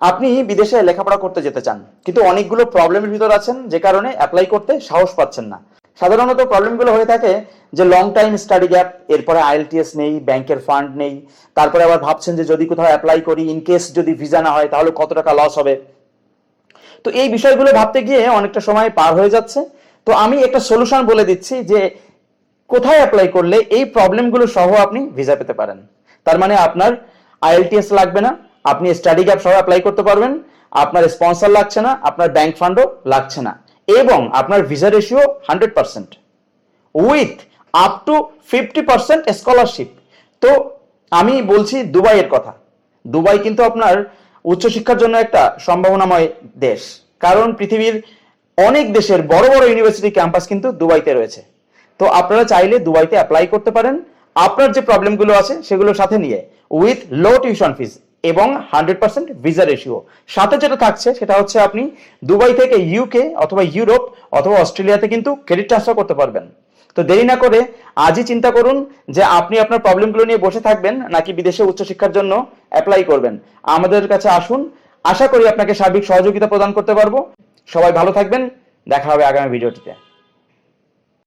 আপনি বিদেশে লেখাপড়া করতে যেতে চান, কিন্তু অনেকগুলো প্রবলেমের ভিতর আছেন যে কারণে অ্যাপ্লাই করতে সাহস পাচ্ছেন না। সাধারণত প্রবলেমগুলো হয়ে থাকে যে লং টাইম স্টাডি গ্যাপ এরপরে আইএলটিএস নেই ব্যাংকের ফান্ড নেই, তারপরে আবার ভাবছেন যে যদি কোথাও অ্যাপ্লাই করি ইন কেস যদি ভিসা না হয়, তাহলে কত টাকা লস হবে? তো এই বিষয়গুলো ভাবতে গিয়ে অনেকটা সময় পার হয়ে যাচ্ছে। তো আমি একটা সলিউশন বলে দিচ্ছি যে কোথায় অ্যাপ্লাই করলে এই প্রবলেমগুলো সহ আপনি ভিসা পেতে পারেন। তার মানে আপনার আইএলটিএস লাগবে না আপনি স্টাডি গ্যাপ সহ অ্যাপ্লাই করতে পারবেন। আপনার স্পন্সর লাগছে না, আপনার ব্যাংক ফান্ডও লাগছে না। এবং আপনার visa ratio hundred percent with up to fifty percent scholarship তো আমি বলছি দুবাইয়ের কথা। দুবাই কিন্তু আপনার উচ্চশিক্ষার জন্য একটা সম্ভাবনাময় দেশ। কারণ পৃথিবীর অনেক দেশের বড় বড় ইউনিভার্সিটি ক্যাম্পাস কিন্তু দুবাইতে রয়েছে। তো আপনারা চাইলে দুবাইতে অ্যাপ্লাই করতে পারেন। আপনার যে প্রবলেমগুলো আছে সেগুলোর সাথে নিয়ে। উইথ লো টিউশন ফিজ এবং হান্ড্রেড পার্সেন্ট ভিসা রেশিও সাথে যেটা থাকছে, সেটা হচ্ছে আপনি দুবাই থেকে ইউকে অথবা ইউরোপ অথবা অস্ট্রেলিয়াতে কিন্তু ক্রেডিট ট্রান্সফার করতে পারবেন। তো দেরি না করে আজই চিন্তা করুন যে আপনি আপনার প্রবলেমগুলো নিয়ে বসে থাকবেন নাকি বিদেশে উচ্চশিক্ষার জন্য অ্যাপ্লাই করবেন। আমাদের কাছে আসুন। আশা করি আপনাকে সার্বিক সহযোগিতা প্রদান করতে পারব। সবাই ভালো থাকবেন। দেখা হবে আগামী ভিডিওটিতে